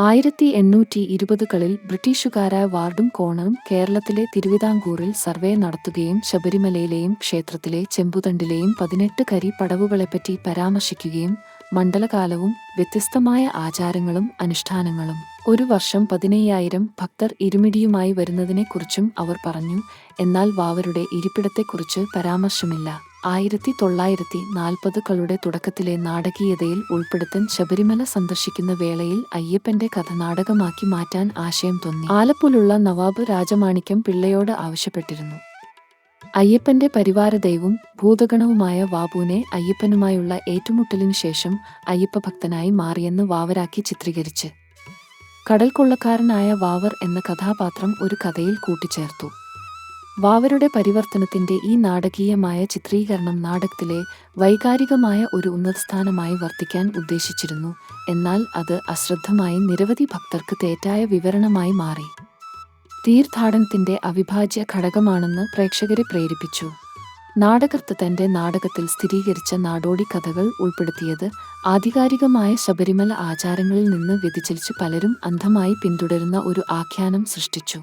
ആയിരത്തി എണ്ണൂറ്റി ഇരുപതുകളിൽ ബ്രിട്ടീഷുകാരായ വാർഡും കോണും കേരളത്തിലെ തിരുവിതാംകൂറിൽ സർവേ നടത്തുകയും ശബരിമലയിലെയും ക്ഷേത്രത്തിലെ ചെമ്പുതണ്ടിലെയും പതിനെട്ട് കരി പടവുകളെപ്പറ്റി പരാമർശിക്കുകയും മണ്ഡലകാലവും വ്യത്യസ്തമായ ആചാരങ്ങളും അനുഷ്ഠാനങ്ങളും. ഒരു വർഷം പതിനയ്യായിരം ഭക്തർ ഇരുമിടിയുമായി വരുന്നതിനെക്കുറിച്ചും അവർ പറഞ്ഞു എന്നാൽ വാവരുടെ ഇരിപ്പിടത്തെക്കുറിച്ച് പരാമർശമില്ല. ആയിരത്തി തൊള്ളായിരത്തി നാൽപ്പതുകളുടെ തുടക്കത്തിലെ നാടകീയതയിൽ ഉൾപ്പെടുത്താൻ ശബരിമല സന്ദർശിക്കുന്ന വേളയിൽ അയ്യപ്പന്റെ കഥ നാടകമാക്കി മാറ്റാൻ ആശയം തോന്നി. ആലപ്പുലുള്ള നവാബ് രാജമാണിക്യം പിള്ളയോട് ആവശ്യപ്പെട്ടിരുന്നു. അയ്യപ്പന്റെ പരിവാര ദൈവവും ഭൂതഗണവുമായ വാബുവിനെ അയ്യപ്പനുമായുള്ള ഏറ്റുമുട്ടലിനു ശേഷം അയ്യപ്പ ഭക്തനായി മാറിയെന്ന് വാവരാക്കി ചിത്രീകരിച്ച്. കടൽ കൊള്ളക്കാരനായ വാവർ എന്ന കഥാപാത്രം ഒരു കഥയിൽ കൂട്ടിച്ചേർത്തു. വാവരുടെ പരിവർത്തനത്തിന്റെ ഈ നാടകീയമായ ചിത്രീകരണം നാടകത്തിലെ വൈകാരികമായ ഒരു ഉന്നതസ്ഥാനമായി വർത്തിക്കാൻ ഉദ്ദേശിച്ചിരുന്നു. എന്നാൽ അത് അശ്രദ്ധമായി നിരവധി ഭക്തർക്ക് തെറ്റായ വിവരണമായി മാറി. തീർത്ഥാടനത്തിന്റെ അവിഭാജ്യ ഘടകമാണെന്ന് പ്രേക്ഷകരെ പ്രേരിപ്പിച്ചു. നാടകർത്ത് തന്റെ നാടകത്തിൽ സ്ഥിരീകരിച്ച നാടോടി കഥകൾ ഉൾപ്പെടുത്തിയത് ആധികാരികമായ ശബരിമല ആചാരങ്ങളിൽ നിന്ന് വ്യതിചലിച്ച് പലരും അന്ധമായി പിന്തുടരുന്ന ഒരു ആഖ്യാനം സൃഷ്ടിച്ചു.